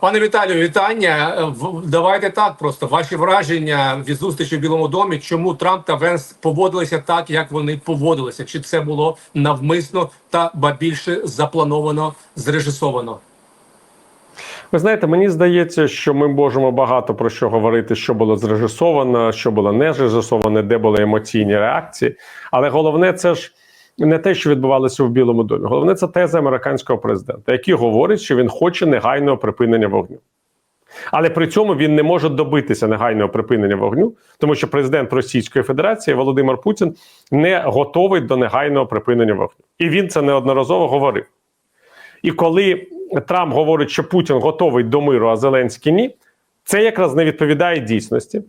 Пане Віталію, вітання. Е, Давайте так просто ваші враження від зустрічі в Білому домі. Чому Трамп та Венс поводилися так, як вони поводилися? Чи це було навмисно та ба більше заплановано, зрежисовано? Ви знаєте, мені здається, що ми можемо багато про що говорити, що було зрежисовано, що було не зрежисовано, де були емоційні реакції. Але головне, це ж не те, що відбувалося в Білому домі. Головне, це теза американського президента, який говорить, що він хоче негайного припинення вогню. Але при цьому він не може добитися негайного припинення вогню, тому що президент Російської Федерації Володимир Путін не готовий до негайного припинення вогню. І він це неодноразово говорив. І коли Трамп говорить, що Путін готовий до миру, а Зеленський ні, це якраз не відповідає дійсності.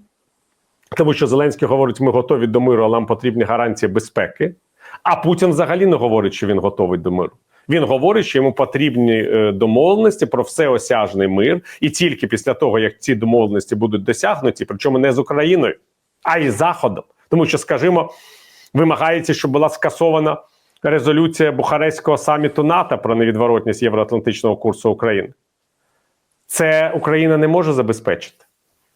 Тому що Зеленський говорить, ми готові до миру, але нам потрібні гарантії безпеки. А Путін взагалі не говорить, що він готовий до миру. Він говорить, що йому потрібні е, домовленості про всеосяжний мир, і тільки після того, як ці домовленості будуть досягнуті, причому не з Україною, а й з Заходом. Тому що, скажімо, вимагається, щоб була скасована резолюція Бухарестського саміту НАТО про невідворотність євроатлантичного курсу України. Це Україна не може забезпечити.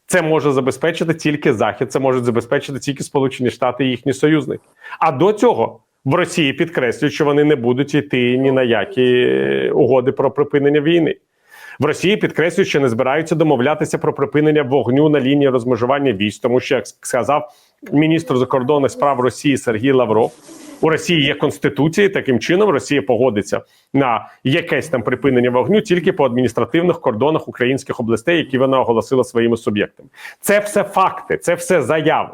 Це може забезпечити тільки Захід, це можуть забезпечити тільки Сполучені Штати і їхні союзники. А до цього в Росії підкреслюють, що вони не будуть йти ні на які е, угоди про припинення війни. В Росії підкреслюють, що не збираються домовлятися про припинення вогню на лінії розмежування військ, тому що, як сказав міністр закордонних справ Росії Сергій Лавров, у Росії є конституція. і Таким чином Росія погодиться на якесь там припинення вогню тільки по адміністративних кордонах українських областей, які вона оголосила своїми суб'єктами. Це все факти, це все заяви.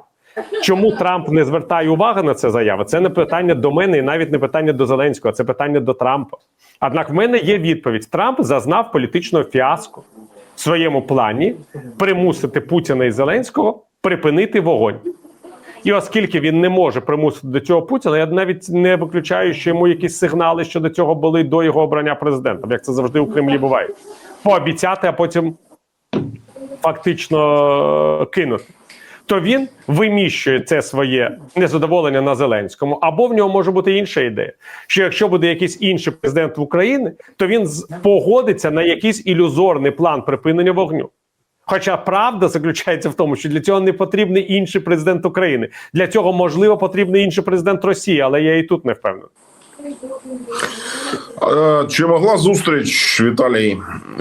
Чому Трамп не звертає уваги на це заяви? Це не питання до мене, і навіть не питання до Зеленського, це питання до Трампа. Однак в мене є відповідь: Трамп зазнав політичного фіаско в своєму плані примусити Путіна і Зеленського припинити вогонь. І оскільки він не може примусити до цього Путіна, я навіть не виключаю, що йому якісь сигнали щодо цього були до його обрання президентом, як це завжди у Кремлі буває. Пообіцяти, а потім фактично кинути. То він виміщує це своє незадоволення на Зеленському, або в нього може бути інша ідея. Що якщо буде якийсь інший президент в Україні, то він погодиться на якийсь ілюзорний план припинення вогню. Хоча правда заключається в тому, що для цього не потрібний інший президент України. Для цього можливо потрібний інший президент Росії, але я і тут не впевнений. Чи могла зустріч Віталій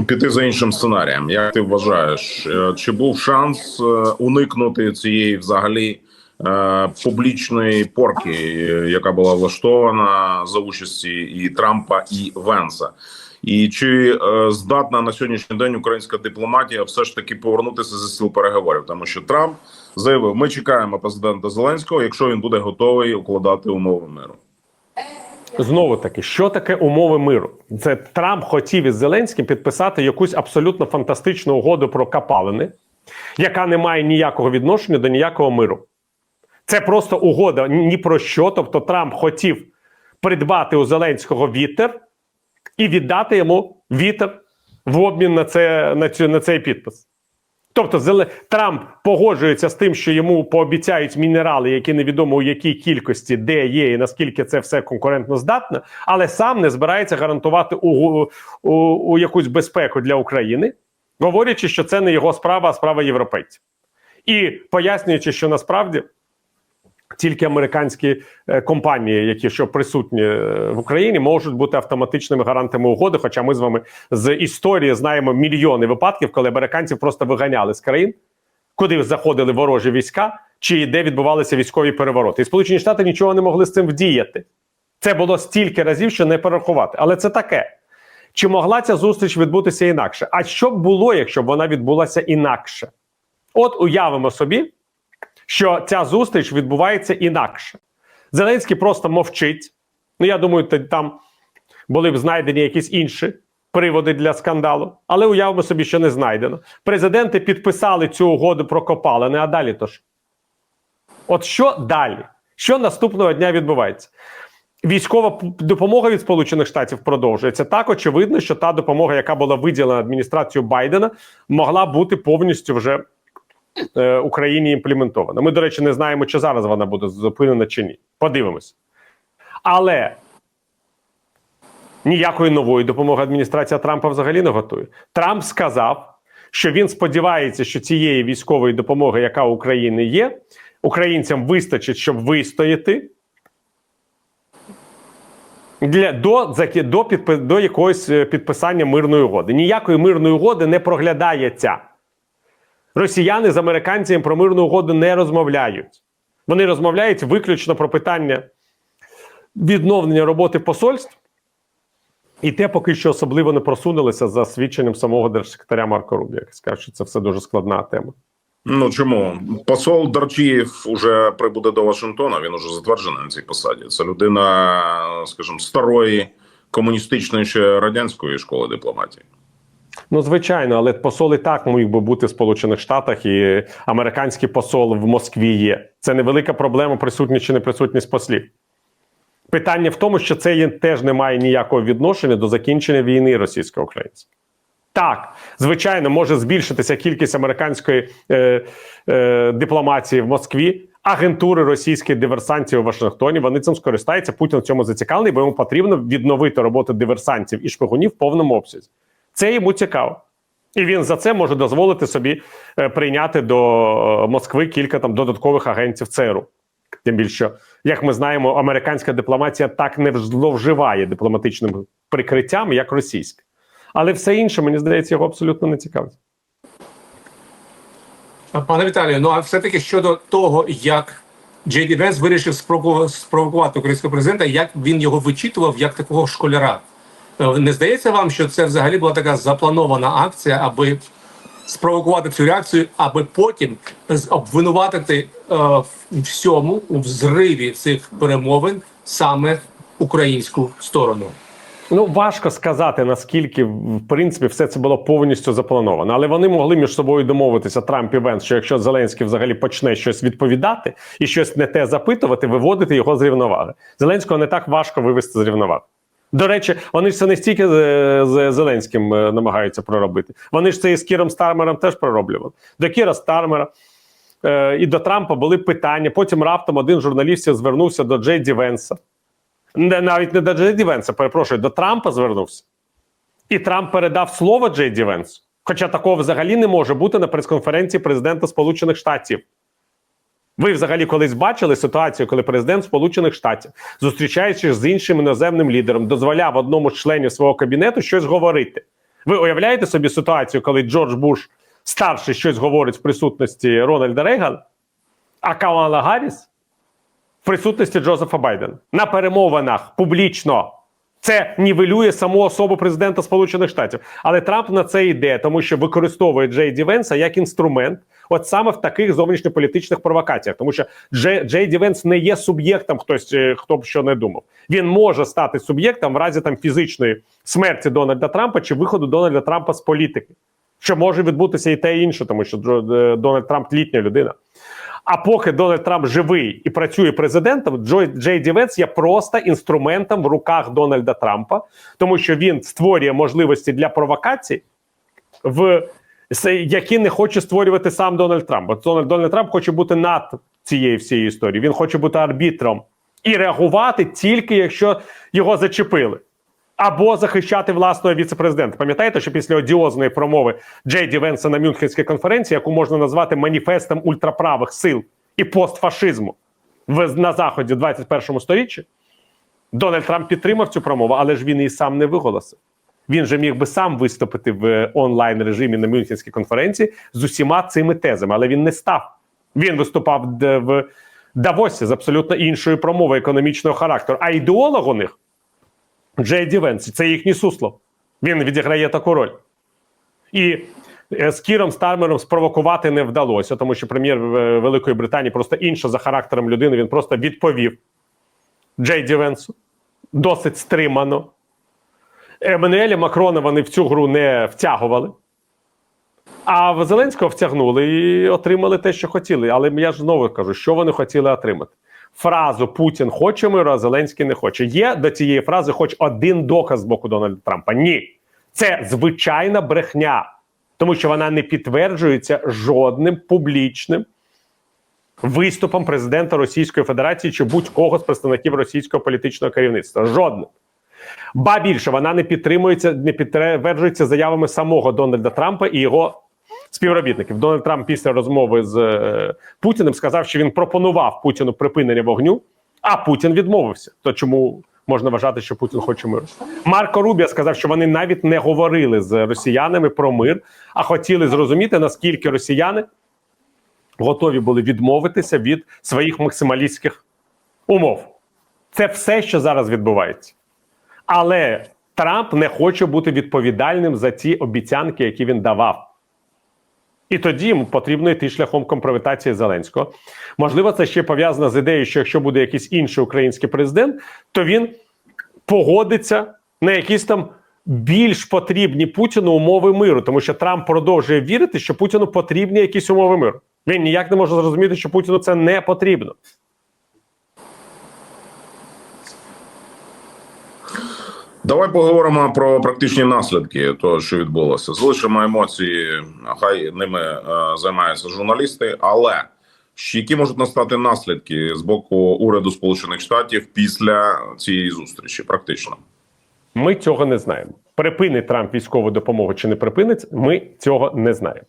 піти за іншим сценарієм? Як ти вважаєш? Е, Чи був шанс е, уникнути цієї взагалі е, публічної порки, яка була влаштована за участі і Трампа і Венса? І чи здатна на сьогоднішній день українська дипломатія все ж таки повернутися за стіл переговорів? Тому що Трамп заявив: ми чекаємо президента Зеленського, якщо він буде готовий укладати умови миру. Знову таки, що таке умови миру? Це Трамп хотів із Зеленським підписати якусь абсолютно фантастичну угоду про капалини, яка не має ніякого відношення до ніякого миру. Це просто угода ні про що. Тобто Трамп хотів придбати у Зеленського вітер і віддати йому вітер в обмін на, це, на, цю, на цей підпис. Тобто. Трамп погоджується з тим, що йому пообіцяють мінерали, які невідомо у якій кількості, де є, і наскільки це все конкурентно здатне, але сам не збирається гарантувати у, у, у якусь безпеку для України, говорячи, що це не його справа, а справа європейців. І пояснюючи, що насправді тільки американські е, компанії, які що присутні е, в Україні, можуть бути автоматичними гарантами угоди. Хоча ми з вами з історії знаємо мільйони випадків, коли американців просто виганяли з країн, куди заходили ворожі війська, чи де відбувалися військові перевороти. І Сполучені Штати нічого не могли з цим вдіяти. Це було стільки разів, що не перерахувати. Але це таке. Чи могла ця зустріч відбутися інакше? А що б було, якщо б вона відбулася інакше? От уявимо собі, що ця зустріч відбувається інакше. Зеленський просто мовчить. Ну, я думаю, там були б знайдені якісь інші приводи для скандалу, але уявимо собі, що не знайдено. Президенти підписали цю угоду про копалини, а далі то ж. От що далі? Що наступного дня відбувається? Військова допомога від Сполучених Штатів продовжується. Так очевидно, що та допомога, яка була виділена адміністрацією Байдена, могла бути повністю вже Україні імплементована. Ми, до речі, не знаємо, чи зараз вона буде зупинена чи ні. Подивимось. Але Ніякої нової допомоги адміністрація Трампа взагалі не готує. Трамп сказав, що він сподівається, що цієї військової допомоги, яка у України є, українцям вистачить, щоб вистояти для до до, підпи, до якогось е, підписання мирної угоди. Ніякої мирної угоди не проглядається. Росіяни з американцями про мирну угоду не розмовляють. Вони розмовляють виключно про питання відновлення роботи посольств. І те поки що особливо не просунулися за свідченням самого держсекретаря Марко Рубі, який скаже, що це все дуже складна тема. Ну чому посол Дарчієв уже прибуде до Вашингтона? Він уже затверджений на цій посаді. Це людина, скажімо, старої комуністичної ще радянської школи дипломатії. Ну, звичайно, але посол і так міг би бути в Сполучених Штатах, і американський посол в Москві є. Це невелика проблема, присутність чи не присутність послів. Питання в тому, що це теж не має ніякого відношення до закінчення війни російсько-української. Так, звичайно, може збільшитися кількість американської е, е, дипломатії в Москві, агентури російських диверсантів у Вашингтоні. Вони цим скористаються. Путін в цьому зацікавлений, бо йому потрібно відновити роботу диверсантів і шпигунів в повному обсязі. Це йому цікаво. І він за це може дозволити собі е, прийняти до е, Москви кілька там додаткових агентів ЦРУ. Тим більше, як ми знаємо, американська дипломатія так не зловживає дипломатичним прикриттям, як російська. Але все інше, мені здається, його абсолютно не цікавить. Пане Віталію, ну а все-таки щодо того, як Джей Ді Венс вирішив спровокувати українського президента, як він його вичитував як такого школяра. Е, Не здається вам, що це взагалі була така запланована акція, аби спровокувати цю реакцію, аби потім обвинуватити е, всьому у взриві цих перемовин саме українську сторону? Ну важко сказати наскільки в принципі все це було повністю заплановано, але вони могли між собою домовитися Трамп і Венс, що якщо Зеленський взагалі почне щось відповідати і щось не те запитувати, виводити його з рівноваги. Зеленського не так важко вивести з рівноваги. До речі, вони ж це не стільки з, з Зеленським е, намагаються проробити. Вони ж це і з Кіром Стармером теж пророблювали. До Кіра Стармера е, і до Трампа були питання. Потім раптом один журналіст звернувся до Джей Ді Венса. Не, навіть не до Джей Ді Венса, перепрошую, до Трампа звернувся. І Трамп передав слово Джей Ді Венсу. Хоча такого взагалі не може бути на прес-конференції президента Сполучених Штатів. Ви взагалі колись бачили ситуацію, коли президент Сполучених Штатів, зустрічаючись з іншим іноземним лідером, дозволяв одному з членів свого кабінету щось говорити. Ви уявляєте собі ситуацію, коли Джордж Буш старший щось говорить в присутності Рональда Рейгана, а Камала Гарріс в присутності Джозефа Байдена на перемовинах публічно. Це нівелює саму особу президента Сполучених Штатів. Але Трамп на це йде, тому що використовує Джей Ді Венса як інструмент, от саме в таких зовнішньополітичних провокаціях. Тому що Джей, Джей Ді Венс не є суб'єктом, хтось е, хто б що не думав. Він може стати суб'єктом в разі там фізичної смерті Дональда Трампа чи виходу Дональда Трампа з політики. Що може відбутися і те і інше, тому що е, Дональд Трамп літня людина. А поки Дональд Трамп живий і працює президентом, Джой Джей Ді є просто інструментом в руках Дональда Трампа, тому що він створює можливості для провокацій, в які не хоче створювати сам Дональд Трамп. Бо Дональд, Дональд Трамп хоче бути над цією всією історією. Він хоче бути арбітром і реагувати тільки якщо його зачепили. Або захищати власного віцепрезидента. Пам'ятаєте, що після одіозної промови Джей Ді Венса на Мюнхенській конференції, яку можна назвати маніфестом ультраправих сил і постфашизму на заході в 21 сторіччі, Дональд Трамп підтримав цю промову, але ж він її сам не виголосив. Він же міг би сам виступити в онлайн режимі на Мюнхенській конференції з усіма цими тезами, але він не став. Він виступав в Давосі з абсолютно іншою промовою економічного характеру. А ідеолог у них Джей Ді Венс, це їхній суслов. Він відіграє таку роль. І е, з Кіром Стармером спровокувати не вдалося, тому що прем'єр е, Великої Британії просто інша за характером людини. Він просто відповів Джей Ді Венсу досить стримано. Еммануеля Макрона вони в цю гру не втягували. А в Зеленського втягнули і отримали те, що хотіли. Але я ж знову кажу, що вони хотіли отримати. Фразу Путін хоче миру, а Зеленський не хоче. Є до цієї фрази хоч один доказ з боку Дональда Трампа? Ні. Це звичайна брехня, тому що вона не підтверджується жодним публічним виступом президента Російської Федерації чи будь-кого з представників російського політичного керівництва. Жодним. Ба більше вона не підтримується, не підтверджується заявами самого Дональда Трампа і його співробітників. Дональд Трамп після розмови з е, Путіним сказав, що він пропонував Путіну припинення вогню, а Путін відмовився. То чому можна вважати, що Путін хоче миру? Марко Рубія сказав, що вони навіть не говорили з росіянами про мир, а хотіли зрозуміти, наскільки росіяни готові були відмовитися від своїх максималістських умов. Це все, що зараз відбувається. Але Трамп не хоче бути відповідальним за ті обіцянки, які він давав. І тоді потрібно йти шляхом компрометації Зеленського. Можливо, це ще пов'язано з ідеєю, що якщо буде якийсь інший український президент, то він погодиться на якісь там більш потрібні Путіну умови миру, тому що Трамп продовжує вірити, що Путіну потрібні якісь умови миру. Він ніяк не може зрозуміти, що Путіну це не потрібно. Давай поговоримо про практичні наслідки того, що відбулося. Залишимо емоції, хай ними е, займаються журналісти. Але які можуть настати наслідки з боку уряду Сполучених Штатів після цієї зустрічі? Практично. Ми цього не знаємо. Припинить Трамп військову допомогу чи не припинить, ми цього не знаємо.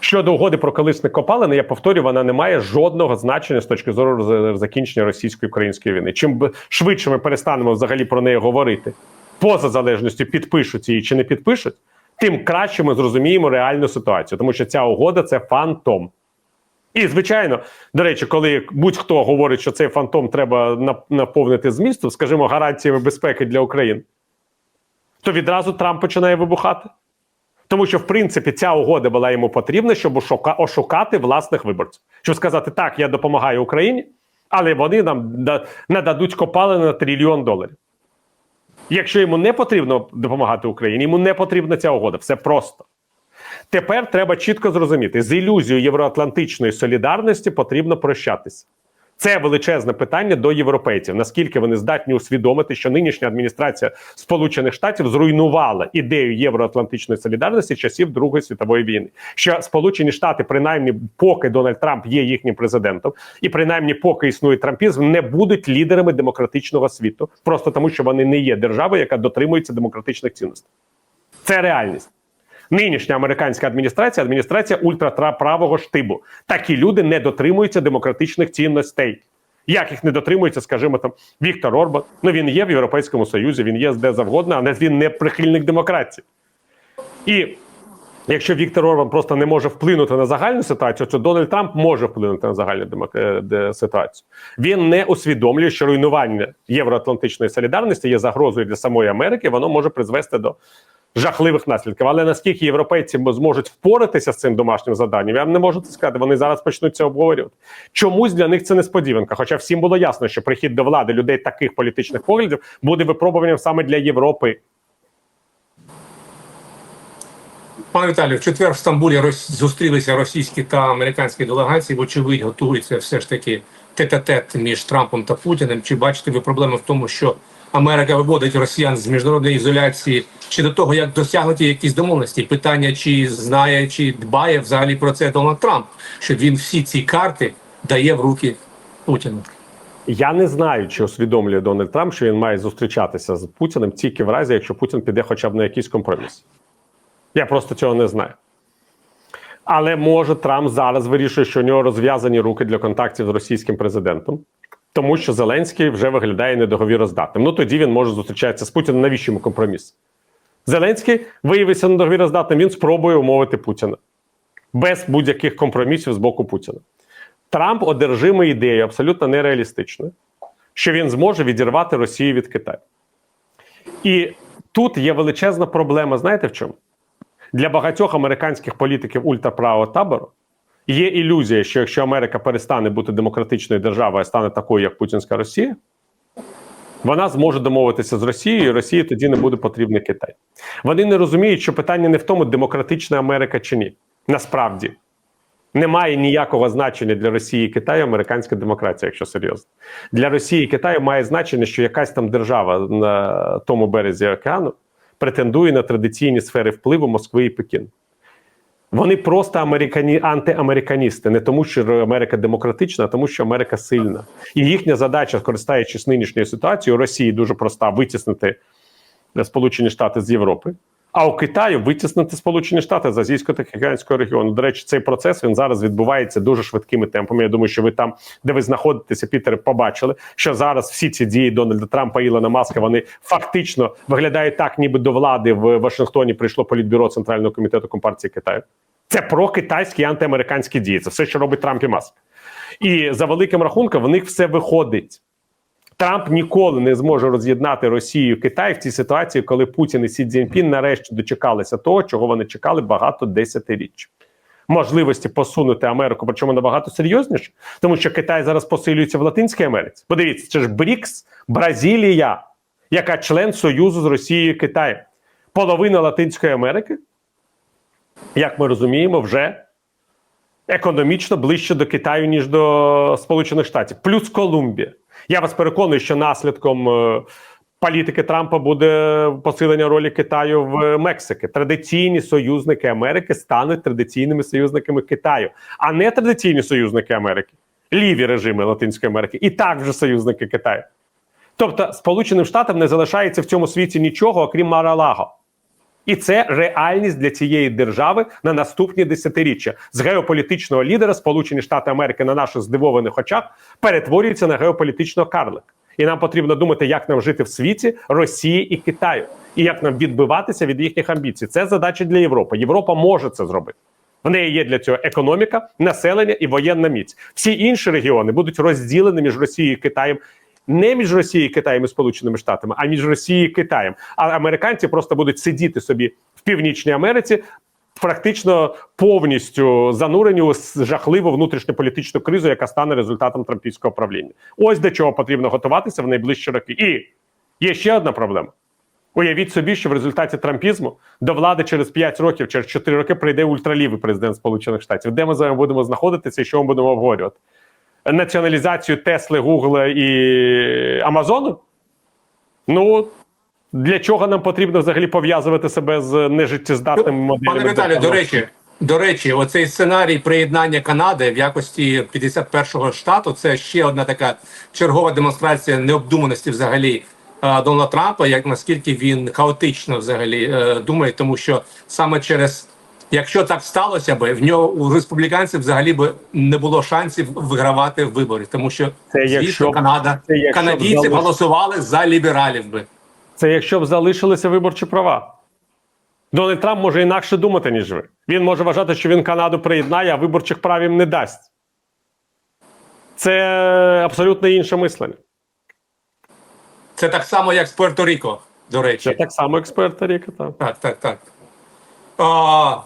Щодо угоди про колисне копалини, я повторюю, вона не має жодного значення з точки зору закінчення російсько-української війни. Чим швидше ми перестанемо взагалі про неї говорити, поза залежністю підпишуть її чи не підпишуть, тим краще ми зрозуміємо реальну ситуацію, тому що ця угода це фантом. І звичайно, до речі, коли будь-хто говорить, що цей фантом треба наповнити змісту, скажімо, гарантіями безпеки для України, то відразу Трамп починає вибухати. Тому що, в принципі, ця угода була йому потрібна, щоб ошукати власних виборців. Щоб сказати, так, я допомагаю Україні, але вони нам нададуть копалини на трильйон доларів. Якщо йому не потрібно допомагати Україні, йому не потрібна ця угода. Все просто. Тепер треба чітко зрозуміти, з ілюзією євроатлантичної солідарності потрібно прощатися. Це величезне питання до європейців. Наскільки вони здатні усвідомити, що нинішня адміністрація Сполучених Штатів зруйнувала ідею євроатлантичної солідарності часів Другої світової війни. Що Сполучені Штати, принаймні, поки Дональд Трамп є їхнім президентом, і принаймні, поки існує трампізм, не будуть лідерами демократичного світу, просто тому, що вони не є державою, яка дотримується демократичних цінностей. Це реальність. Нинішня американська адміністрація адміністрація ультраправого штибу. Такі люди не дотримуються демократичних цінностей. Як їх не дотримується, скажімо, там Віктор Орбан. Ну він є в Європейському Союзі, він є де завгодно, але він не прихильник демократії. І якщо Віктор Орбан просто не може вплинути на загальну ситуацію, то Дональд Трамп може вплинути на загальну демок... е, ситуацію. Він не усвідомлює, що руйнування євроатлантичної солідарності є загрозою для самої Америки. Воно може призвести до жахливих наслідків. Але наскільки європейці зможуть впоратися з цим домашнім завданням, я не можу це сказати. Вони зараз почнуть це обговорювати. Чомусь для них це несподіванка. Хоча всім було ясно, що прихід до влади людей таких політичних поглядів буде випробуванням саме для Європи. Пане Віталію, в четвер в Стамбулі рос... зустрілися російські та американські делегації. Вочевидь, готується все ж таки тет-а-тет між Трампом та Путіним. Чи бачите ви проблему в тому, що Америка виводить росіян з міжнародної ізоляції чи до того, як досягнуті якісь домовленості? Питання, чи знає, чи дбає взагалі про це Дональд Трамп, що він всі ці карти дає в руки Путіну? Я не знаю, чи усвідомлює Дональд Трамп, що він має зустрічатися з Путіним тільки в разі, якщо Путін піде хоча б на якийсь компроміс. Я просто цього не знаю. Але може Трамп зараз вирішує, що у нього розв'язані руки для контактів з російським президентом, тому що Зеленський вже виглядає недоговіроздатним. Ну тоді він може зустрічатися з Путіним. Навіщо йому компроміс? Зеленський виявився недоговіроздатним, він спробує умовити Путіна без будь-яких компромісів з боку Путіна. Трамп одержимий ідеєю абсолютно нереалістичною, що він зможе відірвати Росію від Китаю. І тут є величезна проблема. Знаєте в чому? Для багатьох американських політиків ультраправого табору є ілюзія, що якщо Америка перестане бути демократичною державою, а стане такою, як Путінська Росія, вона зможе домовитися з Росією, і Росії тоді не буде потрібний Китай. Вони не розуміють, що питання не в тому, демократична Америка чи ні. Насправді немає ніякого значення для Росії і Китаю американська демократія, якщо серйозно. Для Росії і Китаю має значення, що якась там держава на тому березі океану претендує на традиційні сфери впливу Москви і Пекіну. Вони просто американі, антиамериканісти, не тому, що Америка демократична, а тому, що Америка сильна. І їхня задача, користаючись нинішньою ситуацією, Росії дуже проста: витіснити Сполучені Штати з Європи, а у Китаю витіснити Сполучені Штати з азійсько-тихоокеанського регіону. До речі, цей процес він зараз відбувається дуже швидкими темпами. Я думаю, що ви там, де ви знаходитеся, Пітере, побачили, що зараз всі ці дії Дональда Трампа і Ілона Маска вони фактично виглядають так, ніби до влади в Вашингтоні прийшло політбюро Центрального комітету Компартії Китаю. Це про китайські антиамериканські дії. Це все, що робить Трамп і Маск. І за великим рахунком в них все виходить. Трамп ніколи не зможе роз'єднати Росію і Китай в цій ситуації, коли Путін і Сі Цзіньпін нарешті дочекалися того, чого вони чекали багато десятиріч. Можливості посунути Америку, причому набагато серйозніше, тому що Китай зараз посилюється в Латинській Америці. Подивіться, це ж БРІКС, Бразилія, яка член Союзу з Росією і Китаєм. Половина Латинської Америки, як ми розуміємо, вже економічно ближче до Китаю, ніж до Сполучених Штатів, плюс Колумбія. Я вас переконую, що наслідком е, політики Трампа буде посилення ролі Китаю в Мексики. Традиційні союзники Америки стануть традиційними союзниками Китаю, а не традиційні союзники Америки, ліві режими Латинської Америки, і так вже союзники Китаю. Тобто, Сполученим Штатам не залишається в цьому світі нічого, окрім Маралаго. І це реальність для цієї держави на наступні десятиріччя. З геополітичного лідера Сполучені Штати Америки на наших здивованих очах перетворюються на геополітичного карлика. І нам потрібно думати, як нам жити в світі Росії і Китаю, і як нам відбиватися від їхніх амбіцій. Це задача для Європи. Європа може це зробити. В неї є для цього економіка, населення і воєнна міць. Всі інші регіони будуть розділені між Росією і Китаєм. Не між Росією, Китаєм і Сполученими Штатами, а між Росією і Китаєм. А американці просто будуть сидіти собі в північній Америці, практично повністю занурені у жахливу внутрішньополітичну кризу, яка стане результатом трампійського правління. Ось до чого потрібно готуватися в найближчі роки. І є ще одна проблема. Уявіть собі, що в результаті трампізму до влади через 5 років, через 4 роки прийде ультралівий президент Сполучених Штатів. Де ми з вами будемо знаходитися і що ми будемо обговорювати? Націоналізацію Тесли, Гугла і Амазону? Ну для чого нам потрібно взагалі пов'язувати себе з нежиттєздатними моделями? Пане Віталію, до речі, до речі, оцей сценарій приєднання Канади в якості 51-го штату це ще одна така чергова демонстрація необдуманості взагалі е, Дональда Трампа, як наскільки він хаотично взагалі е, думає, тому що саме через. Якщо так сталося би, в нього у республіканців взагалі би не було шансів вигравати вибори, тому що Це звісно, якщо- Канада це якщо канадійці залиш- голосували за лібералів би. Це якщо б залишилися виборчі права. Дональд Трамп може інакше думати, ніж ви. Він може вважати, що він Канаду приєднає, а виборчих прав їм не дасть. Це абсолютно інше мислення. Це так само, як з Пуерто-Ріко, до речі. Це так само експерт Ріка. Так. Так, так, так. А, а,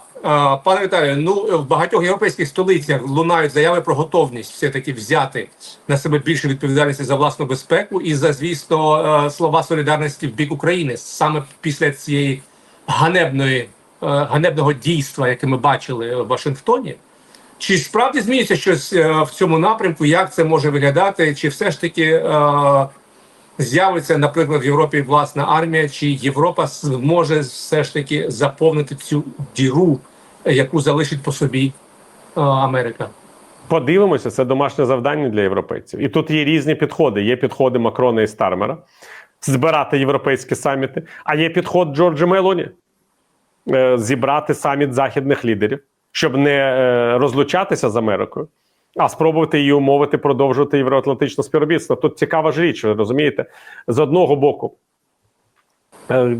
пане Віталію, ну в багатьох європейських столицях лунають заяви про готовність все-таки взяти на себе більше відповідальності за власну безпеку і за, звісно, е, слова солідарності в бік України саме після цієї ганебної е, ганебного дійства, яке ми бачили в Вашингтоні. Чи справді змінюється щось е, в цьому напрямку? Як це може виглядати? Чи все ж таки е, з'явиться, наприклад, в Європі власна армія, чи Європа зможе все ж таки заповнити цю діру, яку залишить по собі е, Америка? Подивимося, це домашнє завдання для європейців. І тут є різні підходи. Є підходи Макрона і Стармера збирати європейські саміти, а є підход Джорджа Мелоні е, зібрати саміт західних лідерів, щоб не е, розлучатися з Америкою, а спробувати її умовити продовжувати євроатлантичне співробітництво. Тут цікава ж річ, ви розумієте, з одного боку. е,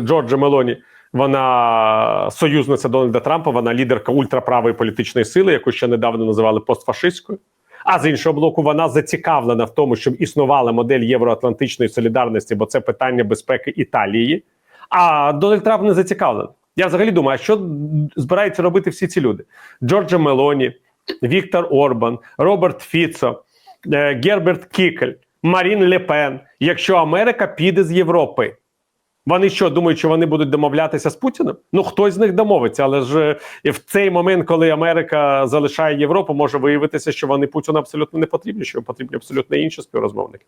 Джорджа Мелоні, вона союзниця Дональда Трампа, вона лідерка ультраправої політичної сили, яку ще недавно називали постфашистською. А з іншого боку, вона зацікавлена в тому, щоб існувала модель євроатлантичної солідарності, бо це питання безпеки Італії. А Дональд Трамп не зацікавлений. Я взагалі думаю, а що збираються робити всі ці люди? Джорджа Мелоні, Віктор Орбан, Роберт Фіцо, е, Герберт Кікель, Марін Лепен. Якщо Америка піде з Європи, вони що думають, що вони будуть домовлятися з Путіним? Ну хтось з них домовиться, але ж е, в цей момент, коли Америка залишає Європу, може виявитися, що вони Путіну абсолютно не потрібні, що потрібні абсолютно інші співрозмовники.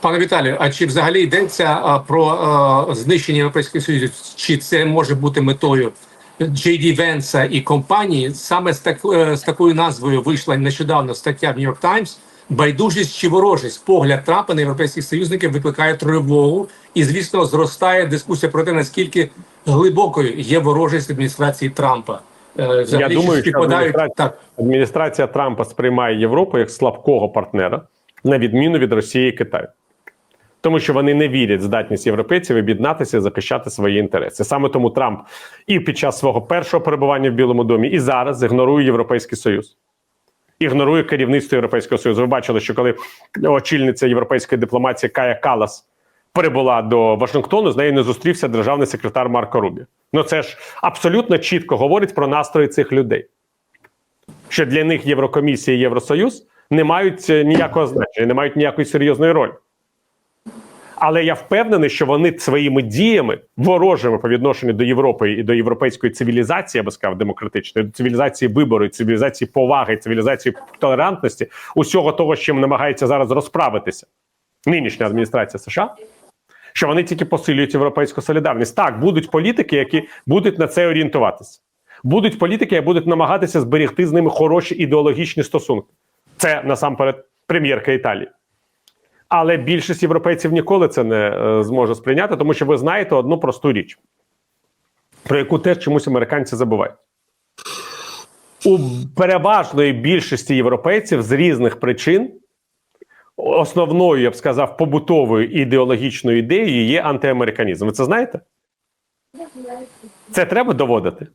Пане Віталію, а чи взагалі йдеться про а, знищення Європейського Союзу? Чи це може бути метою Джей Венса і компанії? Саме з, так, е, з такою назвою вийшла нещодавно стаття в New York Times байдужість чи ворожість погляд Трампа на європейських союзників викликає тривогу, і звісно зростає дискусія про те, наскільки глибокою є ворожість адміністрації Трампа. Е, взагалі, Я думаю, що адміністрація, так. адміністрація Трампа сприймає Європу як слабкого партнера, на відміну від Росії і Китаю. Тому що вони не вірять в здатність європейців об'єднатися і захищати свої інтереси. Саме тому Трамп і під час свого першого перебування в Білому домі, і зараз ігнорує Європейський Союз. Ігнорує керівництво Європейського Союзу. Ви бачили, що коли очільниця європейської дипломатії Кая Калас прибула до Вашингтону, з нею не зустрівся державний секретар Марко Рубі. Ну це ж абсолютно чітко говорить про настрої цих людей. Що для них Єврокомісія і Євросоюз не мають е, ніякого значення, не мають ніякої серйозної ролі. Але я впевнений, що вони своїми діями ворожими по відношенню до Європи і до європейської цивілізації, я би сказав, демократичної, цивілізації вибору, цивілізації поваги, цивілізації толерантності, усього того, з чим намагається зараз розправитися нинішня адміністрація США. Що вони тільки посилюють європейську солідарність. Так, будуть політики, які будуть на це орієнтуватися. Будуть політики, які будуть намагатися зберегти з ними хороші ідеологічні стосунки. Це насамперед прем'єрка Італії. Але більшість європейців ніколи це не е, зможе сприйняти, тому що ви знаєте одну просту річ, про яку теж чомусь американці забувають. У переважної більшості європейців з різних причин основною, я б сказав, побутовою ідеологічною ідеєю є антиамериканізм. Ви це знаєте? Це треба доводити.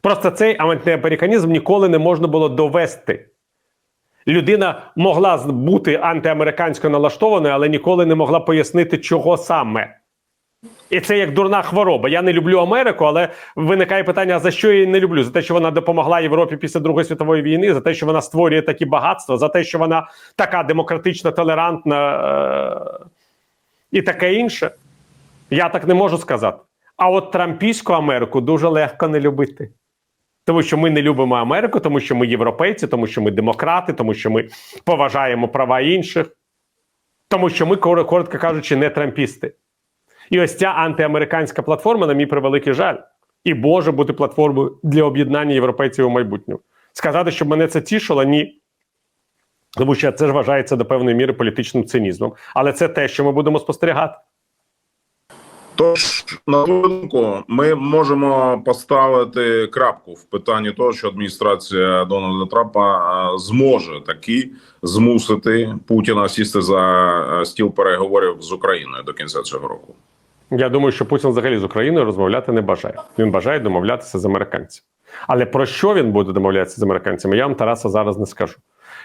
Просто цей антиамериканізм ніколи не можна було довести. Людина могла бути антиамерикансько налаштованою, але ніколи не могла пояснити, чого саме. І це як дурна хвороба. Я не люблю Америку, але виникає питання: за що я її не люблю? За те, що вона допомогла Європі після Другої світової війни, за те, що вона створює такі багатства, за те, що вона така демократична, толерантна е- і таке інше. Я так не можу сказати. А от Трампійську Америку дуже легко не любити. Тому що ми не любимо Америку, тому що ми європейці, тому що ми демократи, тому що ми поважаємо права інших, тому що ми, коротко кажучи, не трампісти. І ось ця антиамериканська платформа, на мій превеликий жаль, і може бути платформою для об'єднання європейців у майбутньому. Сказати, щоб мене це тішило, ні. Тому що це ж вважається до певної міри політичним цинізмом. Але це те, що ми будемо спостерігати. Тож, на думку, ми можемо поставити крапку в питанні того, що адміністрація Дональда Трампа е, зможе таки змусити Путіна сісти за е, стіл переговорів з Україною до кінця цього року. Я думаю, що Путін взагалі з Україною розмовляти не бажає. Він бажає домовлятися з американцями. Але про що він буде домовлятися з американцями, я вам Тараса зараз не скажу.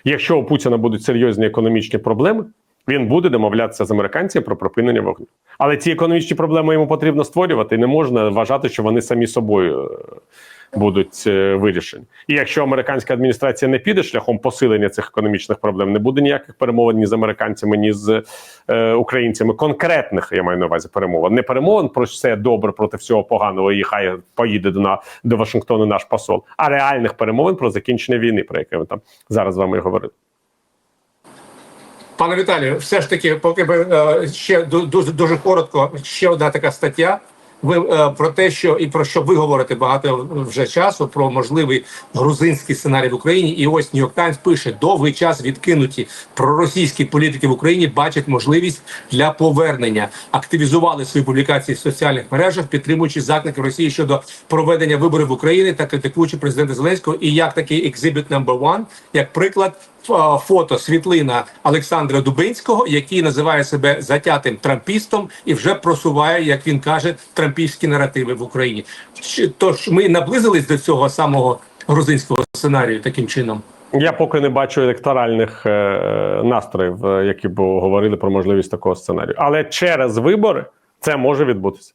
Якщо у Путіна будуть серйозні економічні проблеми, він буде домовлятися з американцями про припинення вогню. Але ці економічні проблеми йому потрібно створювати, і не можна вважати, що вони самі собою е, будуть е, вирішені. І якщо американська адміністрація не піде шляхом посилення цих економічних проблем, не буде ніяких перемовин ні з американцями, ні з е, українцями. Конкретних я маю на увазі перемовин. Не перемовин про все добре проти всього поганого, і хай поїде до на до Вашингтону наш посол, а реальних перемовин про закінчення війни, про яке ми там зараз з вами говорили. Пане Віталію, все ж таки, поки ви е, ще ду- дуже дуже коротко, ще одна така стаття. Ви е, про те, що і про що ви говорите багато вже часу про можливий грузинський сценарій в Україні. І ось Нью-Йорк Таймс пише: довгий час відкинуті проросійські політики в Україні бачать можливість для повернення. Активізували свої публікації в соціальних мережах, підтримуючи заклики Росії щодо проведення виборів в Україні та критикуючи президента Зеленського. І як такий екзибіт number one, як приклад фото світлина Олександра Дубинського, який називає себе затятим трампістом і вже просуває, як він каже, трампійські наративи в Україні. Тож ми наблизились до цього самого грузинського сценарію таким чином. Я поки не бачу електоральних е, настроїв, е, які б говорили про можливість такого сценарію. Але через вибори це може відбутися.